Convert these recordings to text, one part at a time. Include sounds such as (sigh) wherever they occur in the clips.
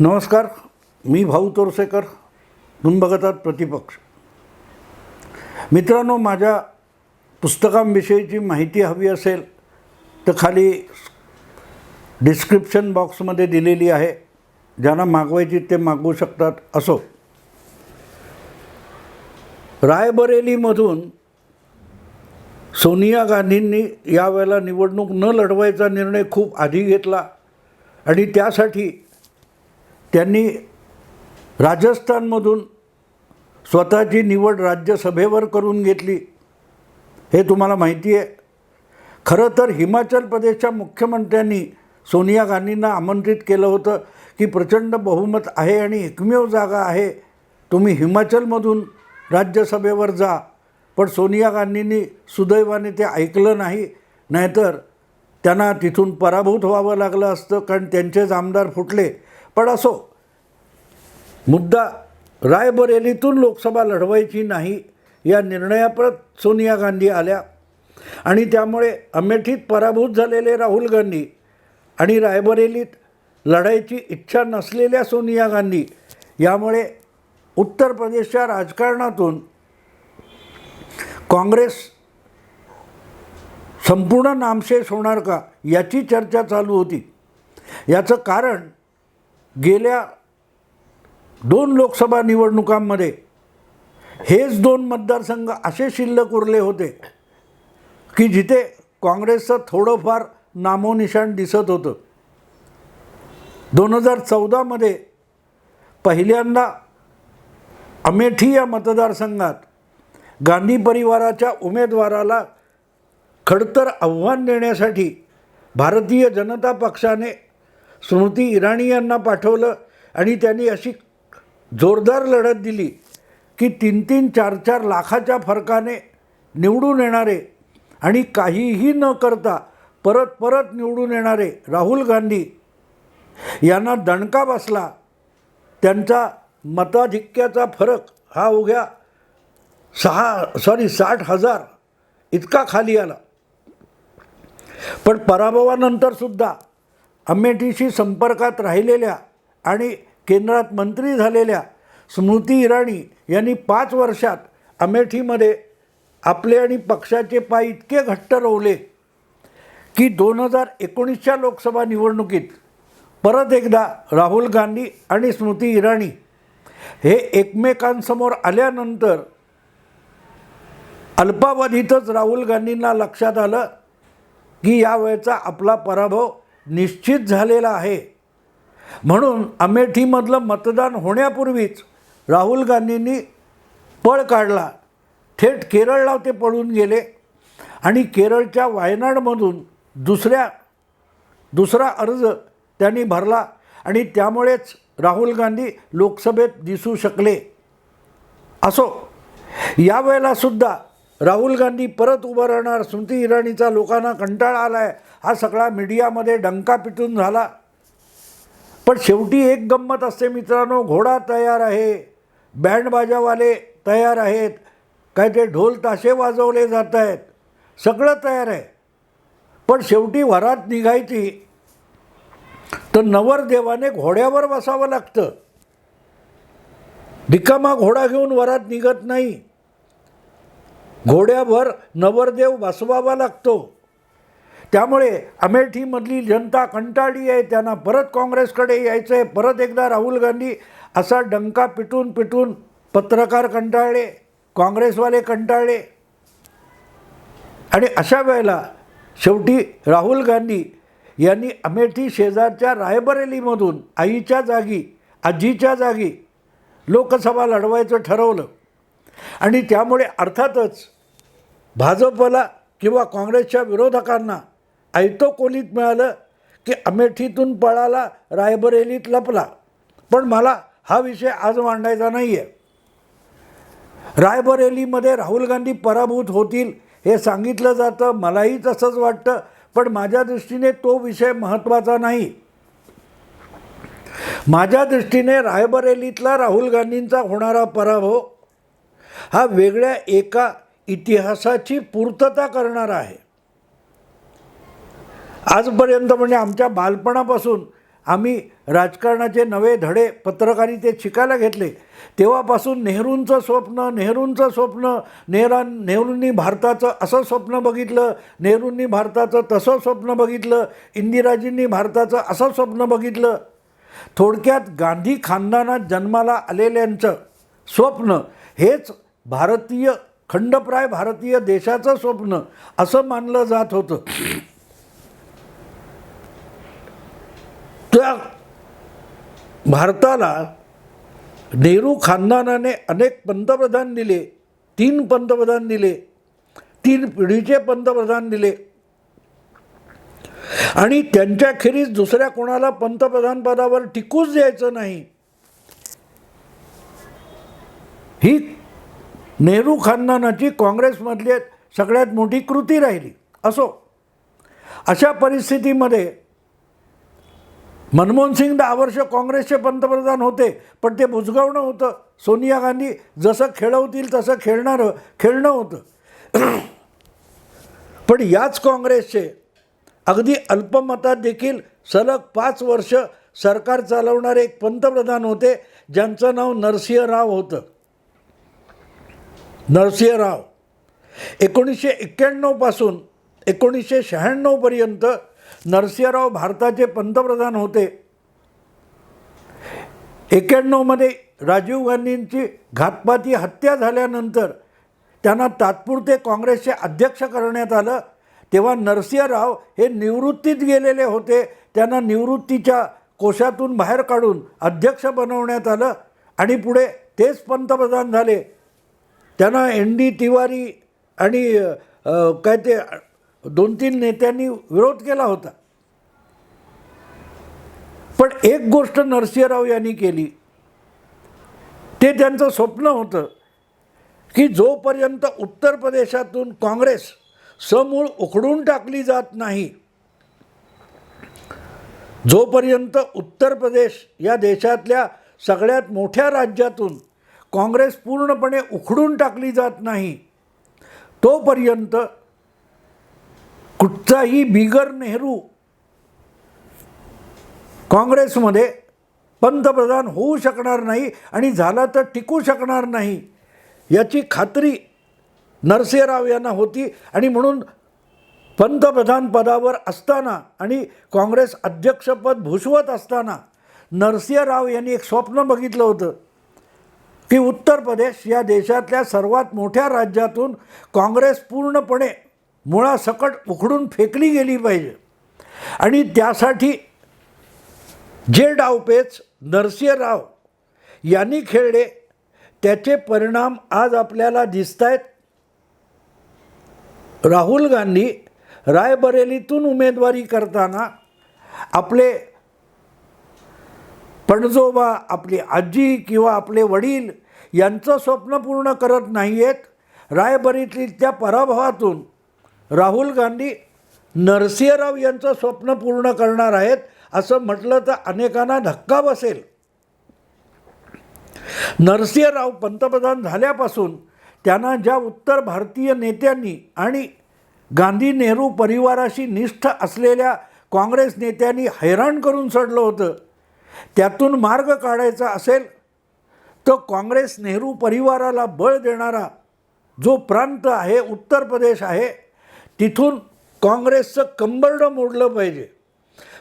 नमस्कार मी भाऊ तोरसेकर तुम्ही बघत आहात प्रतिपक्ष. मित्रांनो माझ्या पुस्तकांविषयीची माहिती हवी असेल तर खाली डिस्क्रिप्शन बॉक्समध्ये दिलेली आहे. ज्यांना मागवायची ते मागवू शकतात. असो. रायबरेलीमधून सोनिया गांधींनी यावेळेला निवडणूक न लढवायचा निर्णय खूप आधी घेतला. आणि त्यासाठी त्यांनी राजस्थानमधून स्वतःची निवड राज्यसभेवर करून घेतली. हे तुम्हाला माहिती आहे. खरं तर हिमाचल प्रदेशच्या मुख्यमंत्र्यांनी सोनिया गांधींना आमंत्रित केलं होतं की प्रचंड बहुमत आहे आणि एकमेव जागा आहे. तुम्ही हिमाचलमधून राज्यसभेवर जा. पण सोनिया गांधींनी सुदैवाने ते ऐकलं नाही. नाहीतर त्यांना तिथून पराभूत व्हावं लागलं असतं कारण त्यांचेच आमदार फुटले. पण असो मुद्दा रायबरेलीतून लोकसभा लढवायची नाही या निर्णयाप्रत सोनिया गांधी आल्या. आणि त्यामुळे अमेठीत पराभूत झालेले राहुल गांधी आणि रायबरेलीत लढायची इच्छा नसलेल्या सोनिया गांधी यामुळे उत्तर प्रदेशच्या राजकारणातून काँग्रेस संपूर्ण नामशेष होणार का याची चर्चा चालू होती. याचं कारण गेल्या दोन लोकसभा निवडणुकांमध्ये हेच दोन मतदारसंघ असे शिल्लक उरले होते की जिथे काँग्रेसचं थोडंफार नामोनिशाण दिसत होतं. दोन हजार चौदामध्ये पहिल्यांदा अमेठी या मतदारसंघात गांधी परिवाराच्या उमेदवाराला खडतर आव्हान देण्यासाठी भारतीय जनता पक्षाने स्मृती इराणी यांना पाठवलं आणि त्यांनी अशी जोरदार लढत दिली की तीन तीन चार चार लाखाच्या फरकाने निवडून येणारे आणि काहीही न करता परत परत निवडून येणारे राहुल गांधी यांना दणका बसला. त्यांचा मताधिक्याचा फरक हा उघ्या सहा सॉरी साठ हजार इतका खाली आला. पण पराभवानंतरसुद्धा अमेठीशी संपर्कात राहिलेल्या आणि केंद्रात मंत्री झालेल्या स्मृती इराणी यांनी पाच वर्षात अमेठीमध्ये आपले आणि पक्षाचे पाय इतके घट्ट रोवले की दोन हजार एकोणीसच्या लोकसभा निवडणुकीत परत एकदा राहुल गांधी आणि स्मृती इराणी हे एकमेकांसमोर आल्यानंतर अल्पावधीतच राहुल गांधींना लक्षात आलं की यावेळचा आपला पराभव निश्चित झालेला आहे. म्हणून अमेठीमधलं मतदान होण्यापूर्वीच राहुल गांधींनी पळ काढला. थेट केरळला ते पळून गेले. आणि केरळच्या वायनाडमधून दुसऱ्या दुसरा अर्ज त्यांनी भरला. आणि त्यामुळेच राहुल गांधी लोकसभेत दिसू शकले. असो यावेळेलासुद्धा राहुल गांधी परत उभं राहणार स्मृती इराणीचा लोकांना कंटाळा आला आहे हा सगळा मीडियामध्ये डंका पिटून झाला. पण शेवटी एक गंमत असते मित्रांनो घोडा तयार आहे बँडबाजावाले तयार आहेत काय ते ढोल ताशे वाजवले जात आहेत सगळं तयार आहे. पण शेवटी वरात निघायची तर नवरदेवाने घोड्यावर बसावं लागतं. रिकामा घोडा घेऊन वरात निघत नाही. घोड्यावर नवरदेव बसवावा लागतो. त्यामुळे अमेठीमधली जनता कंटाळली आहे त्यांना परत काँग्रेसकडे यायचं आहे परत एकदा राहुल गांधी असा डंका पिटून पिटून पत्रकार कंटाळले काँग्रेसवाले कंटाळले. आणि अशा वेळेला शेवटी राहुल गांधी यांनी अमेठी शेजारच्या रायबरेलीमधून आईच्या जागी आजीच्या जागी लोकसभा लढवायचं ठरवलं. आणि त्यामुळे अर्थातच भाजपला किंवा काँग्रेसच्या विरोधकांना आयतो कोलीत मिळालं की अमेठीतून पळाला रायबरेलीत लपला. पण मला हा विषय आज मांडायचा नाही आहे रायबरेलीमध्ये राहुल गांधी पराभूत होतील हे सांगितलं जातं मलाही तसंच वाटतं पण माझ्या दृष्टीने तो विषय महत्त्वाचा नाही. माझ्या दृष्टीने रायबरेलीतला राहुल गांधींचा होणारा पराभव हा वेगळ्या एका इतिहासाची पूर्तता करणारा आहे. आजपर्यंत म्हणजे आमच्या बालपणापासून आम्ही राजकारणाचे नवे धडे पत्रकारितेत शिकायला घेतले. तेव्हापासून नेहरूंचं स्वप्न नेहरूंचं स्वप्न नेहरा नेहरूंनी भारताचं असं स्वप्न बघितलं नेहरूंनी भारताचं तसं स्वप्न बघितलं इंदिराजींनी भारताचं असं स्वप्न बघितलं. थोडक्यात गांधी खानदानात जन्माला आलेल्यांचं स्वप्न हेच भारतीय खंडप्राय भारतीय देशाचं स्वप्न असं मानलं जात होतं. त्या भारताला नेहरू खानदानाने अनेक पंतप्रधान दिले तीन पंतप्रधान दिले तीन पिढीचे पंतप्रधान दिले. आणि त्यांच्याखेरीज दुसऱ्या कोणाला पंतप्रधान पदावर टिकूच द्यायचं नाही. ही नेहरू खानदानाची काँग्रेसमधली सगळ्यात मोठी कृती राहिली. असो अशा परिस्थितीमध्ये मनमोहन सिंग दहा वर्ष काँग्रेसचे पंतप्रधान होते पण ते बुजगावणं होतं सोनिया गांधी जसं खेळवतील तसं खेळणारं खेळणं होतं. (clears throat) पण याच काँग्रेसचे अगदी अल्पमतात देखील सलग पाच वर्ष सरकार चालवणारे एक पंतप्रधान होते ज्यांचं नाव नरसिंह राव होतं. नरसिंह राव. एकोणीसशे एक्क्याण्णवपासून एकोणीसशे शहाण्णवपर्यंत नरसिंहराव भारताचे पंतप्रधान होते. एक्क्याण्णवमध्ये राजीव गांधींची घातपाती हत्या झाल्यानंतर त्यांना तात्पुरते काँग्रेसचे अध्यक्ष करण्यात आलं. तेव्हा नरसिंहराव हे निवृत्तीत गेलेले होते. त्यांना निवृत्तीच्या कोशातून बाहेर काढून अध्यक्ष बनवण्यात आलं आणि पुढे तेच पंतप्रधान झाले. त्यांना एन डी तिवारी आणि काय ते दोन तीन नेत्यांनी विरोध केला होता. पण एक गोष्ट नरसिंहराव यांनी केली. ते त्यांचं स्वप्न होतं की जोपर्यंत उत्तर प्रदेशातून काँग्रेस समूळ उखडून टाकली जात नाही जोपर्यंत उत्तर प्रदेश या देशातल्या सगळ्यात मोठ्या राज्यातून काँग्रेस पूर्णपणे उखडून टाकली जात नाही तोपर्यंत कुठचाही बिगर नेहरू काँग्रेसमध्ये पंतप्रधान होऊ शकणार नाही आणि झाला तर टिकू शकणार नाही याची खात्री नरसिंहराव यांना होती. आणि म्हणून पंतप्रधान पदावर असताना आणि काँग्रेस अध्यक्षपद भूषवत असताना नरसिंहराव यांनी एक स्वप्न बघितलं होतं की उत्तर प्रदेश या देशातल्या सर्वात मोठ्या राज्यातून काँग्रेस पूर्णपणे मुळासकट उखडून फेकली गेली पाहिजे. आणि त्यासाठी जे डावपेच नरसिंहराव यांनी खेळले त्याचे परिणाम आज आपल्याला दिसत आहेत राहुल गांधी रायबरेलीतून उमेदवारी करताना आपले पणजोबा आपली आजी किंवा आपले वडील यांचं स्वप्न पूर्ण करत नाही आहेत रायबरेलीतल्या पराभवातून राहुल गांधी नरसिंहराव यांचं स्वप्न पूर्ण करणार आहेत असं म्हटलं तर अनेकांना धक्का बसेल. नरसिंहराव पंतप्रधान झाल्यापासून त्यांना ज्या उत्तर भारतीय नेत्यांनी आणि गांधी नेहरू परिवाराशी निष्ठ असलेल्या काँग्रेस नेत्यांनी हैराण करून सोडलं होतं त्यातून मार्ग काढायचा असेल तर काँग्रेस नेहरू परिवाराला बळ देणारा जो प्रांत आहे उत्तर प्रदेश आहे तिथून काँग्रेसचं कंबरडं मोडलं पाहिजे.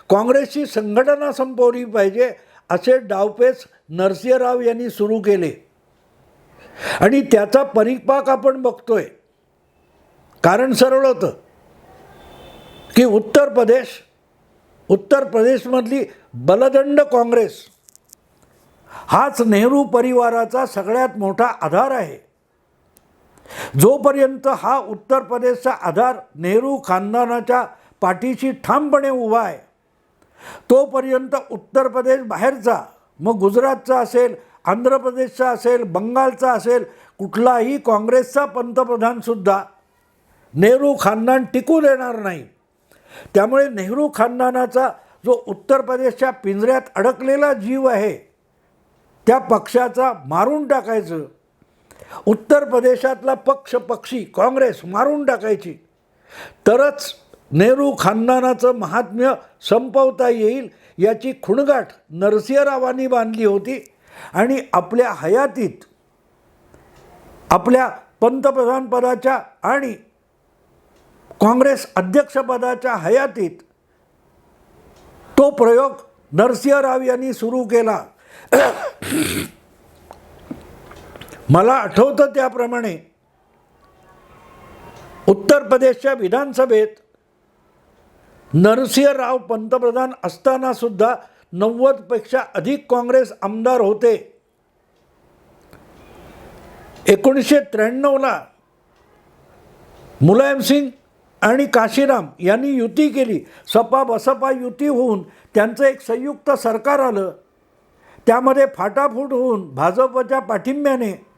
काँग्रेसची संघटना संपवली पाहिजे असे डावपेच नरसिंहराव यांनी सुरू केले. आणि त्याचा परिपाक आपण बघतोय. कारण सरळ होतं की उत्तर प्रदेश उत्तर प्रदेशमधली बलदंड काँग्रेस हाच नेहरू परिवाराचा सगळ्यात मोठा आधार आहे. जोपर्यंत हा उत्तर प्रदेशचा आधार नेहरू खानदानाच्या पाठीशी ठामपणे उभा आहे तोपर्यंत उत्तर प्रदेश बाहेरचा मग गुजरातचा असेल आंध्र प्रदेशचा असेल बंगालचा असेल कुठलाही काँग्रेसचा पंतप्रधानसुद्धा नेहरू खानदान टिकू देणार नाही. त्यामुळे नेहरू खानदानाचा जो उत्तर प्रदेशच्या पिंजऱ्यात अडकलेला जीव आहे त्या पक्षाचा मारून टाकायचं. उत्तर प्रदेशातला पक्ष पक्षी काँग्रेस मारून टाकायची. तरच नेहरू खानदानाचं महात्म्य संपवता येईल याची खुणगाठ नरसिंहरावांनी बांधली होती आणि आपल्या हयातीत आपल्या पंतप्रधानपदाच्या आणि काँग्रेस अध्यक्षपदाच्या हयातीत तो प्रयोग नरसिंहराव यांनी सुरू केला. मला आठवतं त्याप्रमाणे उत्तर प्रदेशच्या विधानसभेत नरसिंहराव पंतप्रधान असताना सुद्धा नव्वदपेक्षा अधिक काँग्रेस आमदार होते. एकोणीसशे त्र्याण्णवला मुलायमसिंग आणि काशीराम यांनी युती केली. सपा बसपा युती होऊन त्यांचं एक संयुक्त सरकार आलं. त्यामध्ये फाटाफूट होऊन भाजपच्या पाठिंब्याने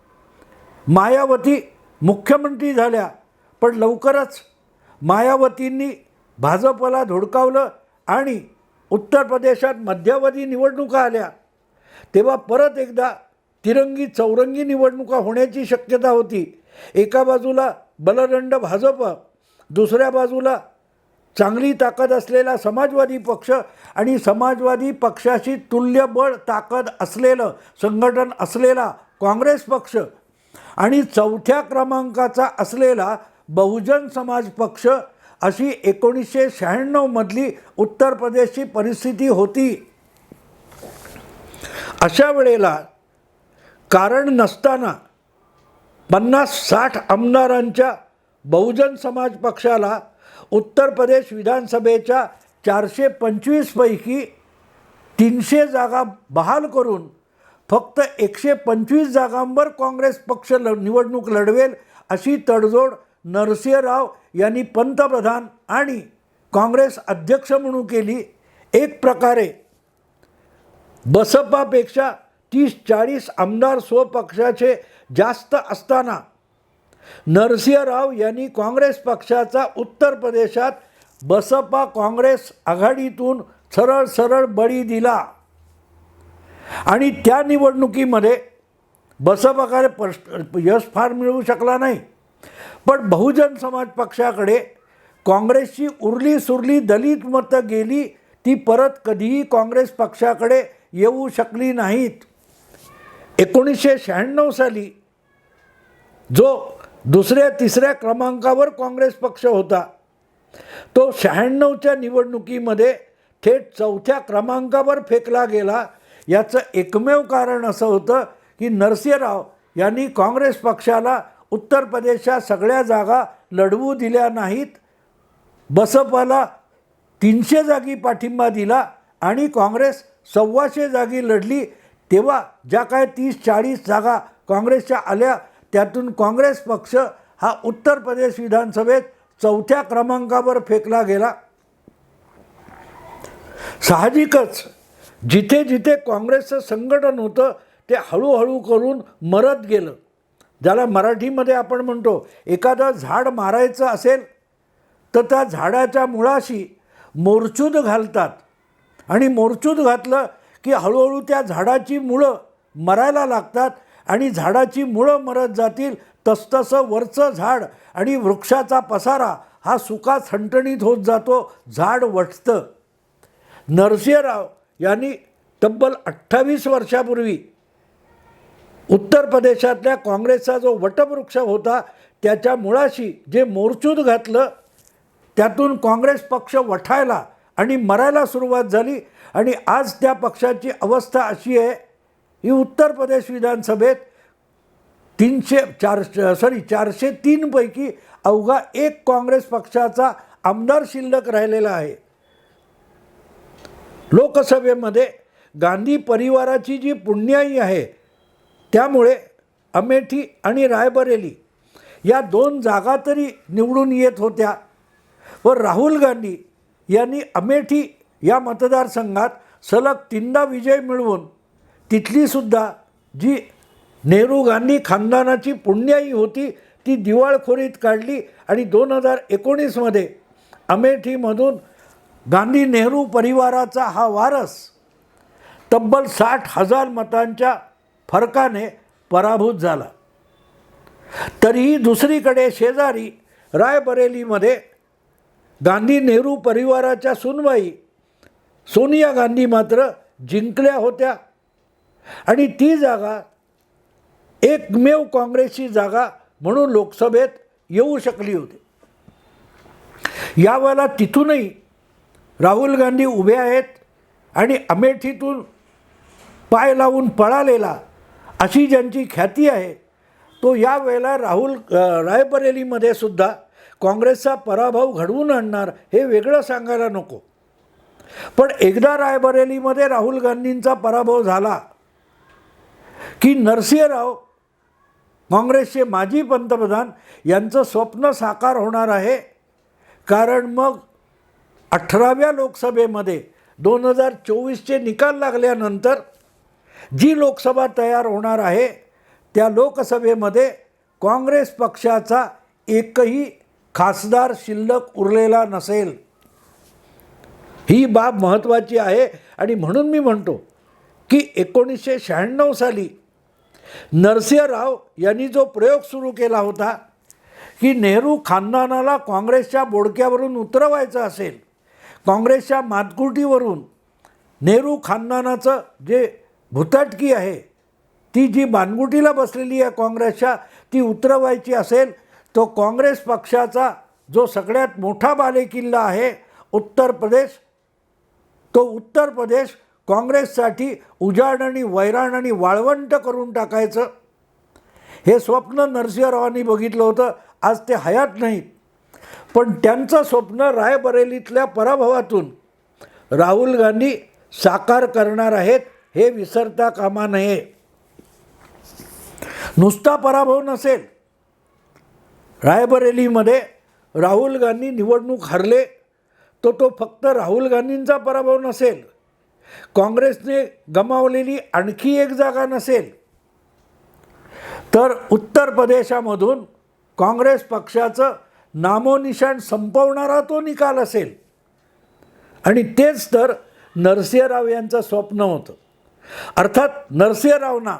मायावती मुख्यमंत्री झाल्या पण लवकरच मायावतींनी भाजपला धुडकावलं आणि उत्तर प्रदेशात मध्यावधी निवडणुका आल्या. तेव्हा परत एकदा तिरंगी चौरंगी निवडणुका होण्याची शक्यता होती. एका बाजूला बलदंड भाजप दुसऱ्या बाजूला चांगली ताकद असलेला समाजवादी पक्ष आणि समाजवादी पक्षाशी तुल्यबळ ताकद असलेलं संघटन असलेला काँग्रेस पक्ष आणि चौथ्या क्रमांकाचा असलेला बहुजन समाज पक्ष अशी एकोणीसशे शहाण्णवमधली उत्तर प्रदेशची परिस्थिती होती. अशा वेळेला कारण नसताना पन्नास साठ आमदारांच्या बहुजन समाज पक्षाला उत्तर प्रदेश विधानसभेच्या चारशे पंचवीसपैकी तीनशे जागा बहाल करून फक्त एकशे पंचवीस जागांवर काँग्रेस पक्ष ल निवडणूक लढवेल अशी तडजोड नरसिंहराव यांनी पंतप्रधान आणि काँग्रेस अध्यक्ष म्हणून केली. एक प्रकारे बसपापेक्षा तीस चाळीस आमदार स्वपक्षाचे जास्त असताना नरसिंहराव यांनी काँग्रेस पक्षाचा उत्तर प्रदेशात बसपा काँग्रेस आघाडीतून सरळ सरळ बळी दिला. आणि त्या निवडणुकीमध्ये बसपाकडे पश यश फार मिळू शकला नाही. पण बहुजन समाज पक्षाकडे काँग्रेसची उरली सुरली दलित मतं गेली ती परत कधीही काँग्रेस पक्षाकडे येऊ शकली नाहीत. एकोणीसशे शहाण्णव साली जो दुसऱ्या तिसऱ्या क्रमांकावर काँग्रेस पक्ष होता तो शहाण्णवच्या निवडणुकीमध्ये थेट चौथ्या क्रमांकावर फेकला गेला याचं एकमेव कारण असं होतं की नरसिंहराव यांनी काँग्रेस पक्षाला उत्तर प्रदेशच्या सगळ्या जागा लढवू दिल्या नाहीत. बसपाला तीनशे जागी पाठिंबा दिला आणि काँग्रेस सव्वाशे जागी लढली. तेव्हा ज्या काय तीस चाळीस जागा काँग्रेसच्या आल्या त्यातून काँग्रेस पक्ष हा उत्तर प्रदेश विधानसभेत चौथ्या क्रमांकावर फेकला गेला. साहजिकच जिथे जिथे काँग्रेसचं संघटन होतं ते हळूहळू करून मरत गेलं. ज्याला मराठीमध्ये आपण म्हणतो एखादं झाड मारायचं असेल तर त्या झाडाच्या मुळाशी मोरचूद घालतात. आणि मोरचूद घातलं की हळूहळू त्या झाडाची मुळं मरायला लागतात आणि झाडाची मुळं मरत जातील. तसतसं वरचं झाड आणि वृक्षाचा पसारा हा सुका थणटणीत होत जातो झाड वटतं. नरसिंहराव यांनी तब्बल अठ्ठावीस वर्षापूर्वी उत्तर प्रदेशातल्या काँग्रेसचा जो वटवृक्ष होता त्याच्या मुळाशी जे मोरचूद घातलं त्यातून काँग्रेस पक्ष वठायला आणि मरायला सुरुवात झाली. आणि आज त्या पक्षाची अवस्था अशी आहे ही उत्तर प्रदेश विधानसभेत तीनशे चार सॉरी चारशे तीनपैकी अवघा एक काँग्रेस पक्षाचा आमदार शिल्लक राहिलेला आहे. लोकसभेमध्ये गांधी परिवाराची जी पुण्याई आहे त्यामुळे अमेठी आणि रायबरेली या दोन जागा तरी निवडून येत होत्या. व राहुल गांधी यांनी अमेठी या मतदारसंघात सलग तीनदा विजय मिळवून तिथलीसुद्धा जी नेहरू गांधी खानदानाची पुण्याई होती ती दिवाळखोरीत काढली आणि दोन हजार एकोणीसमध्ये अमेठीमधून गांधी नेहरू परिवाराचा हा वारस तब्बल साठ हजार मतांच्या फरकाने पराभूत झाला. तरीही दुसरीकडे शेजारी रायबरेलीमध्ये गांधी नेहरू परिवाराच्या सुनवाई सोनिया गांधी मात्र जिंकल्या होत्या आणि ती जागा एकमेव काँग्रेसची जागा म्हणून लोकसभेत येऊ शकली होती. यावेळेला तिथूनही राहुल गांधी उभे आहेत आणि अमेठीतून पाय लावून पळालेला अशी ज्यांची ख्याती आहे तो यावेळेला राहुल रायबरेलीमध्ये सुद्धा काँग्रेसचा पराभव घडवून आणणार हे वेगळं सांगायला नको. पण एकदा रायबरेलीमध्ये राहुल गांधींचा पराभव झाला की नरसिंहराव काँग्रेसचे माजी पंतप्रधान यांचं स्वप्न साकार होणार आहे कारण मग अठराव्या लोकसभेमध्ये दोन हजार चोवीसचे निकाल लागल्यानंतर जी लोकसभा तयार होणार आहे त्या लोकसभेमध्ये काँग्रेस पक्षाचा एकही खासदार शिल्लक उरलेला नसेल. ही बाब महत्त्वाची आहे आणि म्हणून मी म्हणतो की एकोणीसशे शहाण्णव साली नरसिंहराव यांनी जो प्रयोग सुरू केला होता की नेहरू खानदानाला काँग्रेसच्या बोडक्यावरून उतरवायचं असेल काँग्रेसच्या मातकुटीवरून नेहरू खानदानाचं जे भुताटकी आहे ती जी बानगुटीला बसलेली आहे काँग्रेसच्या ती उतरवायची असेल तो काँग्रेस पक्षाचा जो सगळ्यात मोठा बालेकिल्ला आहे उत्तर प्रदेश तो उत्तर प्रदेश काँग्रेससाठी उजाड आणि वैराण आणि वाळवंट करून टाकायचं. हे स्वप्न नरसिंहरावांनी बघितलं होतं आज ते हयात नाहीत. पण त्यांचं स्वप्न रायबरेलीतल्या पराभवातून राहुल गांधी साकार करणार आहेत हे विसरता कामा नये. नुसता पराभव नसेल. रायबरेलीमध्ये राहुल गांधी निवडणूक हरले तर तो फक्त राहुल गांधींचा पराभव नसेल. काँग्रेसने गमावलेली आणखी एक जागा नसेल. तर उत्तर प्रदेशामधून काँग्रेस पक्षाचं नामोनिशाण संपवणारा तो निकाल असेल. आणि तेच तर नरसिंहराव यांचं स्वप्न होतं. अर्थात नरसिंहरावना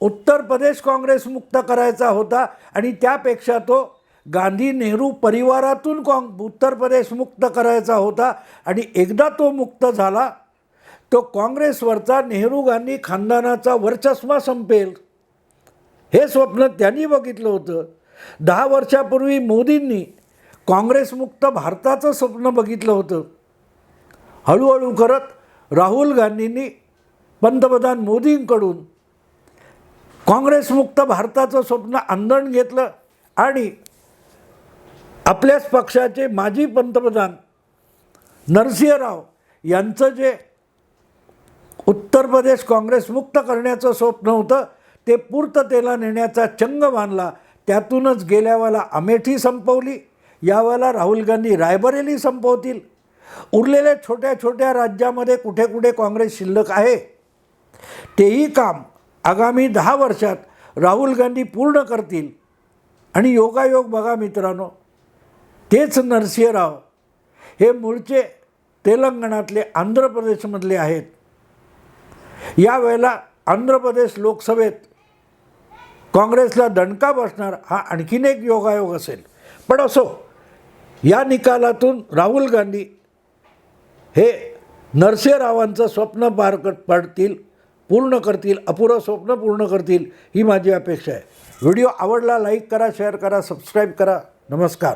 उत्तर प्रदेश काँग्रेस मुक्त करायचा होता आणि त्यापेक्षा तो गांधी नेहरू परिवारातून काँग उत्तर प्रदेश मुक्त करायचा होता आणि एकदा तो मुक्त झाला तो काँग्रेसवरचा नेहरू गांधी खानदानाचा वर्चस्वा संपेल. हे स्वप्न त्यांनी बघितलं होतं. दहा वर्षापूर्वी मोदींनी काँग्रेसमुक्त भारताचं स्वप्न बघितलं होतं. हळूहळू करत राहुल गांधींनी पंतप्रधान मोदींकडून काँग्रेसमुक्त भारताचं स्वप्न आंदण घेतलं आणि आपल्याच पक्षाचे माजी पंतप्रधान नरसिंहराव यांचं जे उत्तर प्रदेश काँग्रेसमुक्त करण्याचं स्वप्न होतं ते पूर्ततेला नेण्याचा चंग बांधला त्यातूनच गेल्या वेळेला अमेठी संपवली. यावेळेला राहुल गांधी रायबरेली संपवतील. उरलेल्या छोट्या छोट्या राज्यामध्ये कुठे कुठे काँग्रेस शिल्लक आहे? तेही काम आगामी दहा वर्षात राहुल गांधी पूर्ण करतील. आणि योगायोग बघा मित्रांनो तेच नरसिंहराव हे मूळचे तेलंगणातले आंध्र प्रदेशमधले आहेत. यावेळेला आंध्र प्रदेश लोकसभेत काँग्रेसला दणका बसणार हा आणखीन एक योगायोग असेल. पण असो या निकालातून राहुल गांधी हे नरसिंहरावांचं स्वप्न पार कर पाडतील पूर्ण करतील अपुरं स्वप्न पूर्ण करतील ही माझी अपेक्षा आहे. व्हिडिओ आवडला लाईक करा शेअर करा सबस्क्राईब करा. नमस्कार.